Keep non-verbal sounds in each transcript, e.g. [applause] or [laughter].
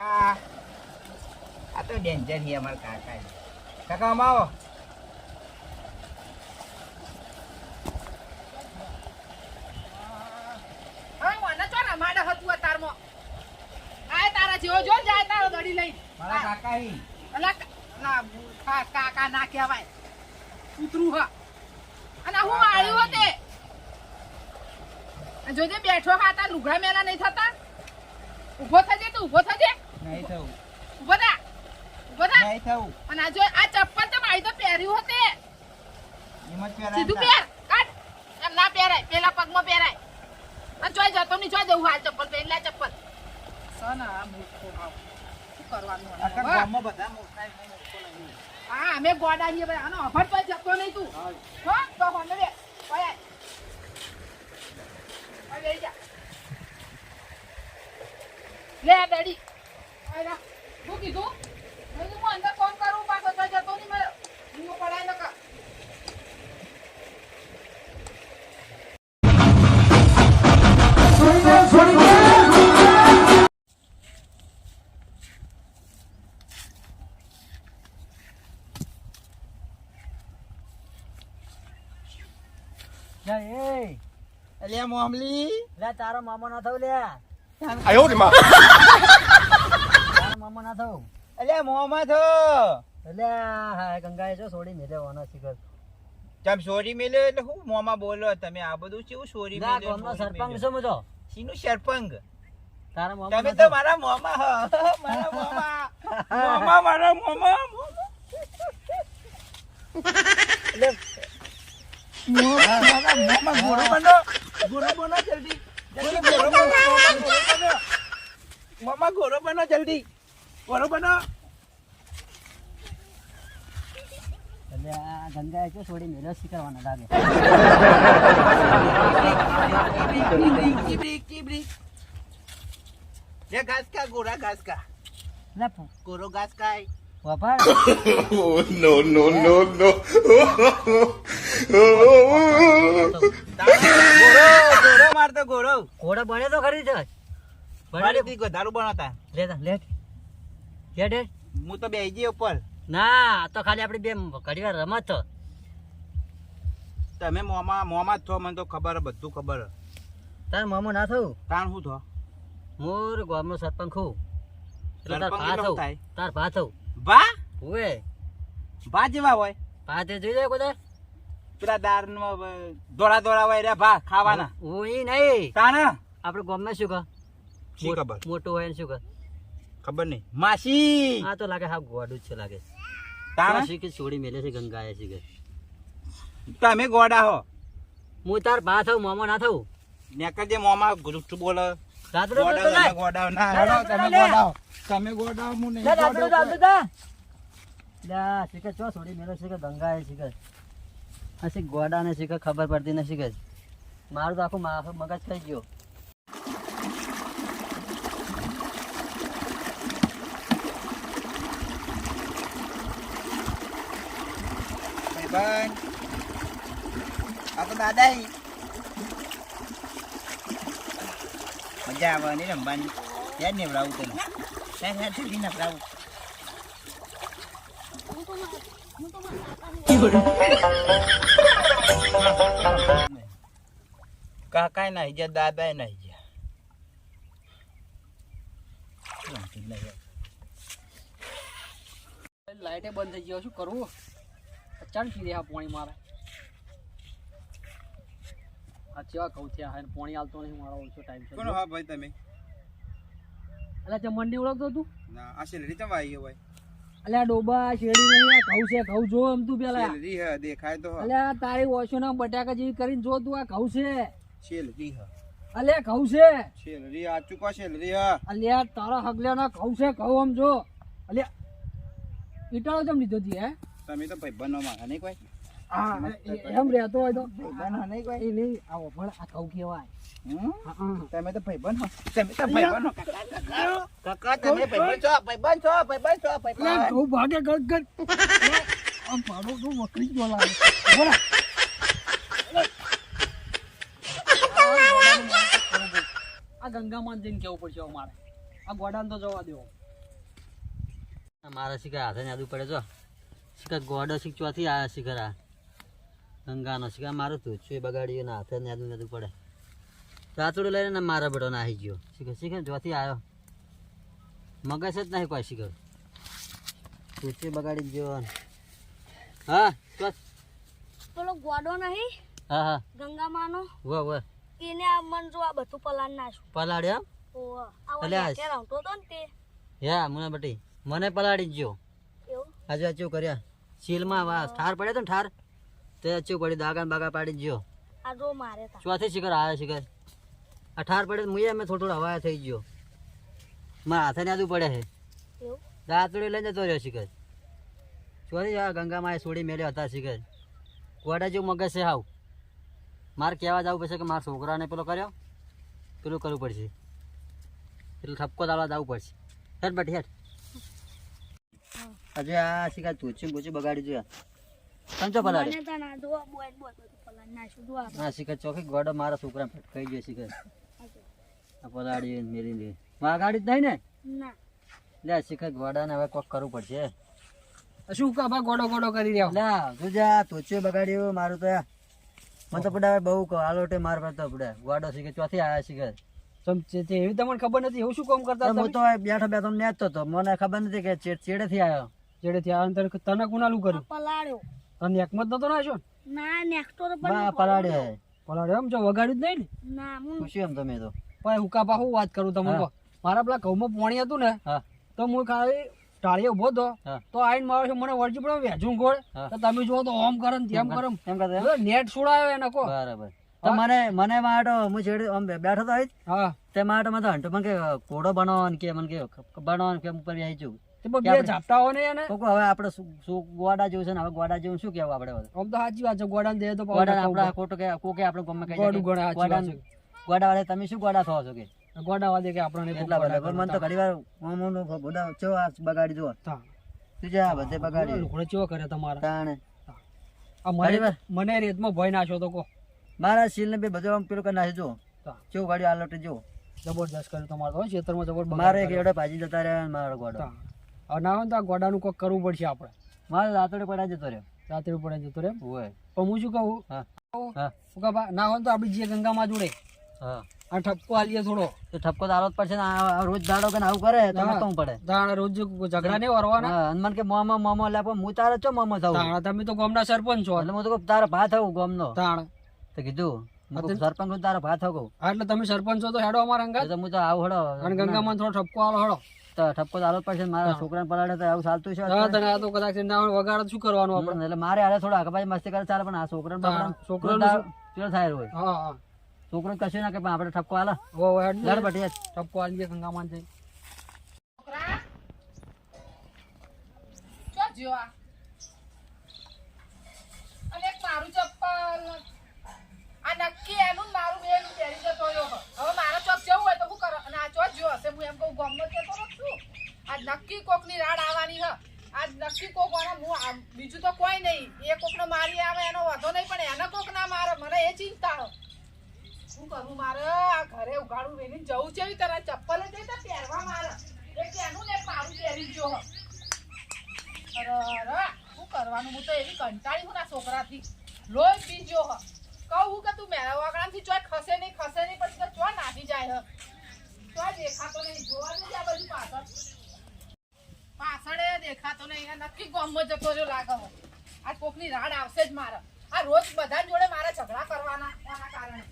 આ તો ડેન્જર છે અમારા કાકા કાકા આમ આવો. હા હતું જેવો જો જાય તારો દડી લઈ. મારા કાકા ઈ અલા ના કાકા ના કહેવાય. કૂતરું હા. અને હું હોતે અને જોજે બેઠો ખાતા લુગડા મેલા નહીં થતા. ઊભો થજે તું ઊભો થજે. નહીં થવું. ઊભો થા. ઊભો થા. નહીં થવું. અને આ જો આ ચપ્પલ તો મારી તો પહેર્યું હતે. એમ જ સીધું પહેર. કાઢ. એમ ના પહેરાય. પેલા પગમાં પહેરાય. અને જોઈ જતો નહીં જોઈ જવું હાલ ચપ્પલ પહેરી લે ચપ્પલ. સના આ મૂર્ખો ભાવ શું કરવાનું આખા? ગામમાં બધા હું અમે ગોડા છીએ ભાઈ આનો પર જતો નહીં તું. હો. તો હોને બે ઓય ઓય. જા. લે આ ડેડી. ઓય ના શું કીધું? હું અંદર ફોન કરું પાછો તો જતો મોમલી. લે તારો મામો ન થવ લે. આયો રે માં. [laughs] મામો ના થયું એટલે મોમાં થો એટલે હા ગંગાએ જો છોડી મેલ્યો શીખર તમે સોરી મેલ્યો એટલે હું મોમાં બોલો? તમે આ બધું કેવું સોરી મેલ્યો ગામનો સોરી સરપંચ મેલ્યો? છું શીનું સરપંચ. તારા મામો તમે તો મારા મોમાં મારા મોમાં [laughs] મોમાં મારા મોમાં એટલે મોમાં મોમાં બનો ગોળો બનો જલ્દી. જલ્દી બનો મોમાં ગોળો બનો જલ્દી. ગોળો બનો એટલે આ ગંગા જો છોડી મેલ્યો શીખરવાના લાગે. લે ઘાસ કા ગોરા ઘાસ કા લે ગોરો ઘાસ ખાય વાપર નો નો નો no! ગોરો ગોરો મારતો ગોરો. ગોરો બને તો ખરી જ. બને દારૂ બનાવતા લે તા, લે હું તો બેહી ગયો ઉપર. ના તો ખાલી આપડી બે ઘડી વાર રમત. તમે મોમાં મોમાં જ છો મને તો ખબર બધું ખબર. તાર મામો ના થયું? તાણ શું થો? મોર ગામનો સરપંચ હું તાર ભા થવું તાર ભા થવું ભા? ઓવે ભા જેવા હોય? ભા તે જોઈ જાય કોઈ પેલા દાર દોડા દોડા હોય રે ભા ખાવાના. હું નહીં. તાણ આપણે ગામમાં શું ખબર? મોટું હોય ને શું કર ખબર નહીં. માસી! આ તો લાગે હા ગોડું જ છે લાગે. તાણ કે છોડી મેલે છે ગંગાએ કે. તમે ગોડા હો. હું તાર બા થયું મામો ના થયું નેકર જે મોમાં ગુરુટ બોલે. ગોડા તો લાય. ગોડા ના તમે. ગોડા. તમે ગોડા હો, નહીં. દાદરો ગોડો. ચાલતો તા. લે, શીખે ચો છોડી મેલે શીખે ગંગાએ કે? આ શીખ ગોડાને શીખે ખબર પડતી નથી કે? મારું તો આખું મગજ થઈ ગયો. ભાઈબંધ. આ તો દાદા. મજા આવવાની રમવાની યાદ નેવડાવું તને યાદ યાદ જલ્દી નવડાવું કાકાએ નાહી ગયા દાદાએ નાહી ગયા. લાઈટે બંધ થઈ ગયો, શું કરવું પી રહ્યા પાણી મારે. આ ચેવા કહું થયા હે પાણી આલતો નહીં મારો ઓછો ટાઈમ છે. કોનો હા ભાઈ તમે? અલ્યા તે મંડી ઓળખતો તું? ના આ સેલરી ચમ આવી ભાઈ? અલ્યા ડોબા શેરડી નહીં આ ઘઉં છે ઘઉં જો એમ તું પેલા. સેલરી હે દેખાય તો અલ્યા તારી ઓછો ના બટાકા જેવી કરીને જો તું આ ઘઉં છે. સેલરી હે. અલ્યા ઘઉં છે. સેલરી આ ચૂકા સેલરી હે. અલ્યા તારા હગલ્યાના ઘઉં છે ઘઉં આમ જો. અલ્યા ઈટાળો જમ લીધો તી હે? તમે તો ભાઈ બનો માં નહીં કોઈ? એમ રહેતો હોય તો. નહીં કોઈ? નહીં આવો પણ આ? હા, હા. તમે તો ભાઈ બનો. તમે તો ભાઈ બનો. કાકા તમે ભાઈ છો ભાઈ છો ભાઈ છો ભાઈ અલ્યા ભાગે ગટ ગટ આમ પાડો તો વકરી ગયો લાગે બોલા. આ ગંગામાં જઈને કેવું પડશે અમારે? મારે આ ગોડાને તો જવા દેવો મારા શીખાય હાથે યાદ પડે જો. શિખર ગોડો શીખ ચોથી આયા શિખર આ ગંગાનો શિખર મારું તું છું બગાડ્યું ને હાથે યાદ યાદ પડે. રાતોડું લઈને ને મારા બેટો આવી ગયો. શિખર શિખર ચોથી આવ્યો મગજ જ નહીં કોઈ શિખર તું બગાડી ગયો હા ચોથ. પેલો ગોડો નહીં? હા હા. ગંગામાનો? વાહ વાહ એને આ મન જો આ બધું પલાન નાખ્યું. પલાડ્યા ઓવે. આ એટલે આ- વળી રમતો ને તે. યા મને બટી મને પલાડી જ ગયો. આજે અચ્યુ કર્યા. સીલમાં વા ઠાર પડ્યો તો ઠાર? તે અચ્યું પડી દાગા બાગા પાડી ગયો. આ મારે ચોથી શિખર આવ્યા શિખર આ ઠાર પડે તો મુએ અમે થોડું થોડું હવાયા થઈ ગયો. મારા હાથે ને આદું પડે છે. દાંતડી લઈને જતો રહ્યો શિખર ચોથી જવા ગંગામાં એ સોડી મેલ્યો હતા શિખર કોડા જેવું મગજ છે હાવ. મારે કહેવા જવું પડશે કે મારા છોકરાને પેલો કર્યો? પેલું કરવું પડશે. પેલું ઠપકો દાવા જવું પડશે. હેઠ બટ હેઠ હજુ આ શિકાર ધોચી બોચી બગાડી જોયા સમજો પલાડે મને તા ના જો બોય બોય બધું પલાન નાખ્યું જો આ હા શિખર ચોકી ગોડો મારા છોકરા ફટકાઈ ગયો શિખર આ પલાડી મેરી લે વાગાડી જ નહીં ને? ના. લે શિખર ગોડાને હવે કોક કરવું પડશે. શું કા બા ગોડો ગોડો કરી રહ્યો? લે તું જા બગાડ્યો બગાડ્યું મારું તો. મને તો પડાવે બહુ કહો આલોટે માર પડતો પડે ગોડો શીખે ચોથી આયા શીખે એવી તમને ખબર નથી એવું શું કામ કરતા તો હું તો બેઠો બેઠો નેચતો હતો. મને ખબર નથી કે ચેડ ચેડેથી આવ્યો જેડે ત્યાં અંદર તને કુનાલું કર્યું? પલાળ્યો. તને એકમત નતો નાખ્યો ને? ના નેક્સ્ટો તો પણ પલાડે પલાડે એમ? જો વગાડ્યું જ નહીં ને? ના હું ખુશી એમ તમે તો? પણ હું વાત કરું તમને. મારા પેલા ઘઉંમાં પાણી હતું ને હા. તો હું ખાલી ટાળીએ ઊભો હતો. તો આઈને મારો છે મને વળજી પડે વેજું ગોળ. તો તમે જુઓ તો ઓમ કરે ને તેમ કરે. એમ કરે નેટ છોડાયો એને કો બરાબર. તો મને મને માટો હું છેડે આમ બેઠો તો હા. તે માટે મને તો હંટો મને કે કોડો બનાવવાનો કે મને કે બનાવો કે ઉપર આવી છું બે આપણે- ઝાપટાઓ ને એને. તો હવે આપણે શું શું ગોડા જેવું છે ને હવે ગોડા જેવું શું કેવું આપણે આમ તો સાચી વાત છે ગોડાને દે તો ગોડા આપણા ખોટું કે કોકે આપણે ગમે કહીએ ગોડું ગોડા ગોડા ગોડા વાળા તમે શું ગોડા થો છો કે? ગોડા વાદે કે આપણને એટલા ગોડા બધા. મને તો. ઘણી વાર ઓમ ઓમ ગોડા ચો આ બગાડી દો હા. તું જા બધે બગાડી. લુગડો ચેવો કરે તમારા? તાણે. આ મને મને રેતમાં ભય નાખ્યો તો કહો. મારા શીલ ને બે બધું આમ પેલું કરી. ચો ગાડી આલોટે જો જબરદસ્ત કર્યું તમારે તો ખેતરમાં જબર બગાડ મારે એક એવડે ભાજી જતા રહ્યા મારો ગોડો. હવે ના હોય તો આ ગોડાનું કોક કરવું પડશે આપણે. મારે રાત્રે પડ્યા જતો રહ્યો. રાત્રે પડે જતો રે હોય પણ હું શું કહું? હા. ના હોય તો આપણી જે ગંગામાં જોડે. હા. આ ઠપકો આલીએ થોડો. તો ઠપકો જ પડશે ને રોજ દાડો કે આવું કરે તો મતવું પડે? તાણ રોજ ઝઘડા નહીં વરવાના. હા કે મોમો મોમો લે પણ હું તારે ચો મોમો તાણ તમે તો ગામના સરપંચ છો. એટલે હું તો તારો ભાત થવું ગોમનો. તાણ તો કીધું સરપંચ તારો થવું એટલે તમે સરપંચ છો તો હેડો અમારા અંગા હું તો આવું હડો. અને ગંગામાં થોડો ઠપકો આલો હેડો. ઠપકો ચાલો આલો જ પડશે મારા છોકરાને પલાડે તો આવું ચાલતું છે હા, તને આ તો કદાચ ના હોય વગાડે શું કરવાનું આપણે? એટલે મારે હારે થોડા આગળ મસ્તી કરે ચાલે પણ આ છોકરાને છોકરાનું છોકરો ચેડો થાય હોય હા હા. છોકરો કશું ના કે પણ આપણે ઠપકો હો, હેડ લડ બટી ઠપકો આલીએ ગંગામાં જઈ છોકરા. આ અને એક મારું ચપ્પલ આ નક્કી એનું ને મારું બેન પહેરી જતો રહ્યો હો. હવે મારા ચોક જવું હોય તો શું કરો અને આ ચો જ્યો હશે હું એમ કહું ગમત જતો રહું છું આ નક્કી કોકની રાડ આવવાની હ નક્કી કોક હું બીજું તો કોઈ નહીં. એ કોકને મારી આવે, એનો વાંધો નહીં, પણ એને કોક ના મારે. મને એ ચિંતા શું કરું મારે? આ ઘરે ઉગાડું વેલી જવું છે તારા ચપ્પલ જ તો પહેરવા મારે. એ કેનું ને પાડું પહેરી જો અરે શું કરવાનું? હું તો એવી કંટાળી હું ના છોકરાથી. લોહી પી જો હ કહું કે તું મેળા વાગણાથી ચોય ખસે નહીં ખસે નહીં, પછી તો ચો નાખી જાય હ ચોય દેખાતો નહીં. જોવા નહીં આ બધું પાછળ. પાછળ દેખાતો નહીં નક્કી ગોમો જતો રહ્યો લાગે આ કોકની રાડ આવશે જ મારા. આ રોજ બધા જોડે મારે ઝઘડા કરવાના એના કારણે.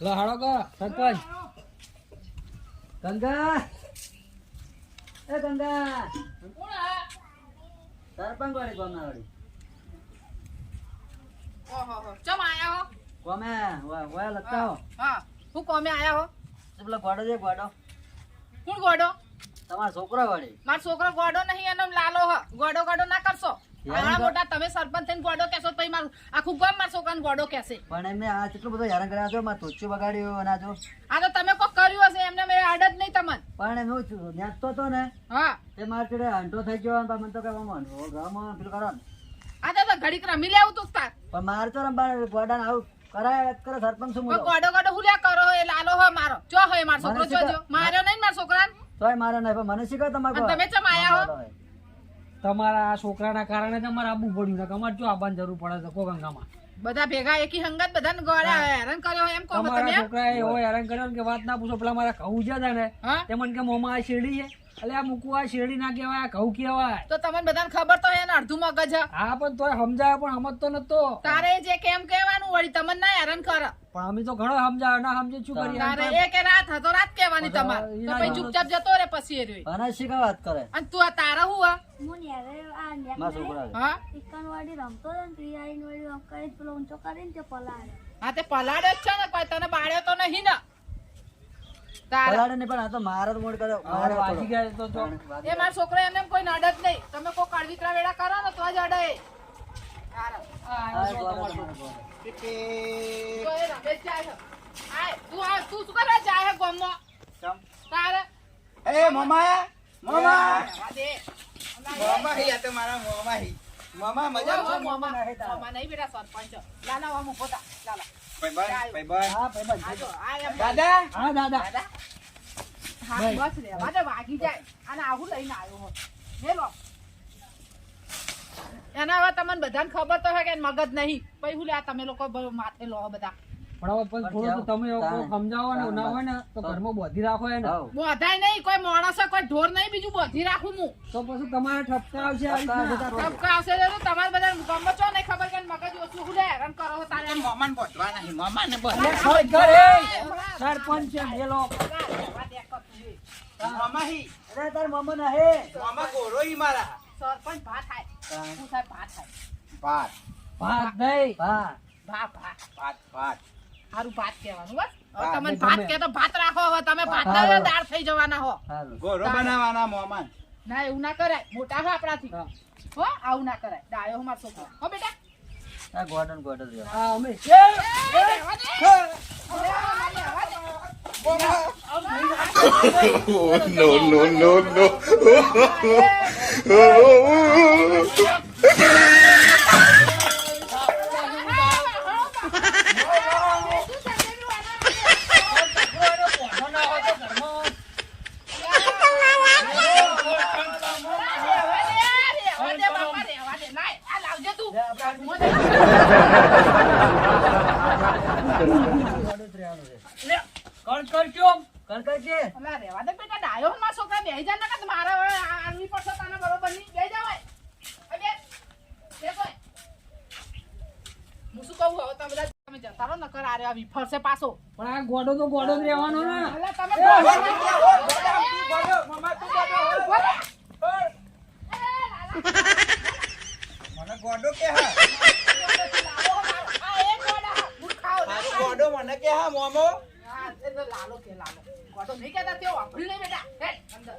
લે હાડો કો સરપંચ. ગંગા. એ ગંગા. સરપંચ વાળી ગોમના વાળી. ઓહો ચમ આયા હો? વાહ લગતા હો હા. હું કોમે આયા હો? પેલો ગોડો છે ગોડો. કોણ ગોડો? તમારો છોકરો વાળી. મારો છોકરો ગોડો નહીં એનો લાલો હ. ગોડો ગોડો ના કરશો. આવા મોટા તમે સરપંચ થઈને ગોડો કેસો તો મારું આખું ગામ મારા છોકરાને ગોડો કેસે પણ એમને આ કેટલું બધું હેરાન કર્યા છો? મારે તોચ્યું બગાડ્યું અને આ જો આ તો તમે કોક કર્યું હશે એમને મેં આડ જ નહીં તમને. પણ એમ હું નેચતો તો ને. હા. તે મારા જોડે હંટો થઈ ગયો અને મને તો ગામમાં પેલું કરો આ તો ઘડીક રમી લેવું તું તાર. પણ મારે તો રમવા ગોડાને આવું કરાય વાત સરપંચ શું ગોડો ગોડો હુલ્યા કરો એ લાલો હો મારો ચો હો મારો છોકરો મને જો. માર્યો નહીં મારા છોકરાને? તોય મારે નહીં પણ મને શીખો તમારે તમે ચમ આયા હો? તમારા આ છોકરાના કારણે તમારે આબુ પડ્યું ને અમારે જો આબાન જરૂર પડે છે કોગંગામાં બધા ભેગા એકી હંગત બધાને ગોળા હેરાન કર્યો એમ કહો તમારા તમે? છોકરાએ એવો હેરાન કર્યો કે વાત ના પૂછો. પેલા મારા કહું છે ને તે મને કે મોમાં આ શેરડી છે. એટલે આ મૂકવું આ શેરડી ના કહેવાય ઘઉં કહેવાય. તો તમને બધાને ખબર તો હે અડધું મગજ હા. પણ તોય સમજાય પણ સમજતો નતો. તારે જે કેમ કહેવાનું વળી તમને ના હેરાન કરે. પણ અમે તો ઘણો સમજાય ના સમજે શું કરી તારે તો એ કે રાત હતો રાત કહેવાની તમારે. તો પછી ચૂપચાપ જતો રે પછી એ રહ્યો. મને શીખો વાત કરે? અને તું આ તારા હું હા? હું ન્યારે આ મારા છોકરા હા? ચિકન વાડી રમતો ને તિયારી વાડી રમ કરી પેલો ઊંચો કરીને તે પલાડે હા તે પલાડે જ છે ને કોઈ તને બાળ્યો તો નહીં ને. તારા પણ આ તો મારે મોડ કર્યો. મારે ગયા તો જો. એ મારા છોકરો એમને કોઈ નડે જ નહીં. તમે કોઈ કડવીતરા વેળા કરો ને તો જ અડે મમા મમા આ દે. મમા. હી આ તો મારા મમા હી મમા. મજા મામા નહીં બેટા સરપંચ. લાલા, આમ ઊભો થા. લાલા. ભાઈ ભાઈ હા ભાઈ આ જો, આ એમ. દાદા. હા દાદા. દાદા. હા, બસ રે. વાગે વાગી જાય. આને આવું લઈને આવ્યો હો. લે એના હવે તમને બધાને ખબર તો હોય કે મગજ નહીં. પછી હું લે તમે લોકો માથે લો બધા. પણ થોડું તમે સમજાવો ને ના હોય ને તો ઘરમાં બોધી રાખો એને. બોધાય નહીં કોઈ માણસ કોઈ ઢોર નહીં બીજું બોધી રાખું હું. તો પછી તમારે ઠપકા આવશે ઠપકા આવશે. તો તમારે બધા ગમો છો નહીં ખબર કે મગજ ઓછું હું લે હેરાન કરો છો તારે મમાન બોધવા નહીં મમાને બોધ સરપંચ છે મેલો. મમા હી? અરે તાર મમ્મી ના હે. મમા ગોરો હી મારા. સરપંચ ભા થાય. શું થાય ભા થાય. ભાત. ભાત નહીં હા ભા ભા. ભાત ભાત. સારું ભાત કહેવાનું બસ. હવે ભાત, ભાત કે તો ભાત રાખો હવે તમે ભાત ના દાળ થઈ જવાના હો. ગોરો બનાવવાના મમાન. ના એવું ના કરાય. મોટા હો આપણાથી. થી હો આવું ના કરાય. ડાયો હું મારો છોકરો. હો બેટા. આ ગોડન ગોડન રહ્યો. હા અમે એ, રહેવા દે. રહેવા પાછો. પણ આ ગોડો તો ગોડો જ રહેવાનો ને. એટલે તમે મમા તું ગોડો મને ગોડો કે હા? આ એક ગોળા, મૂર્ખાઓ, ગોડો મને કે હા મોમો? હા, લાલો કે લાલો. ગોળો નહીં કહેતા તેઓ વાપરી નહીં બેટા. અંદર.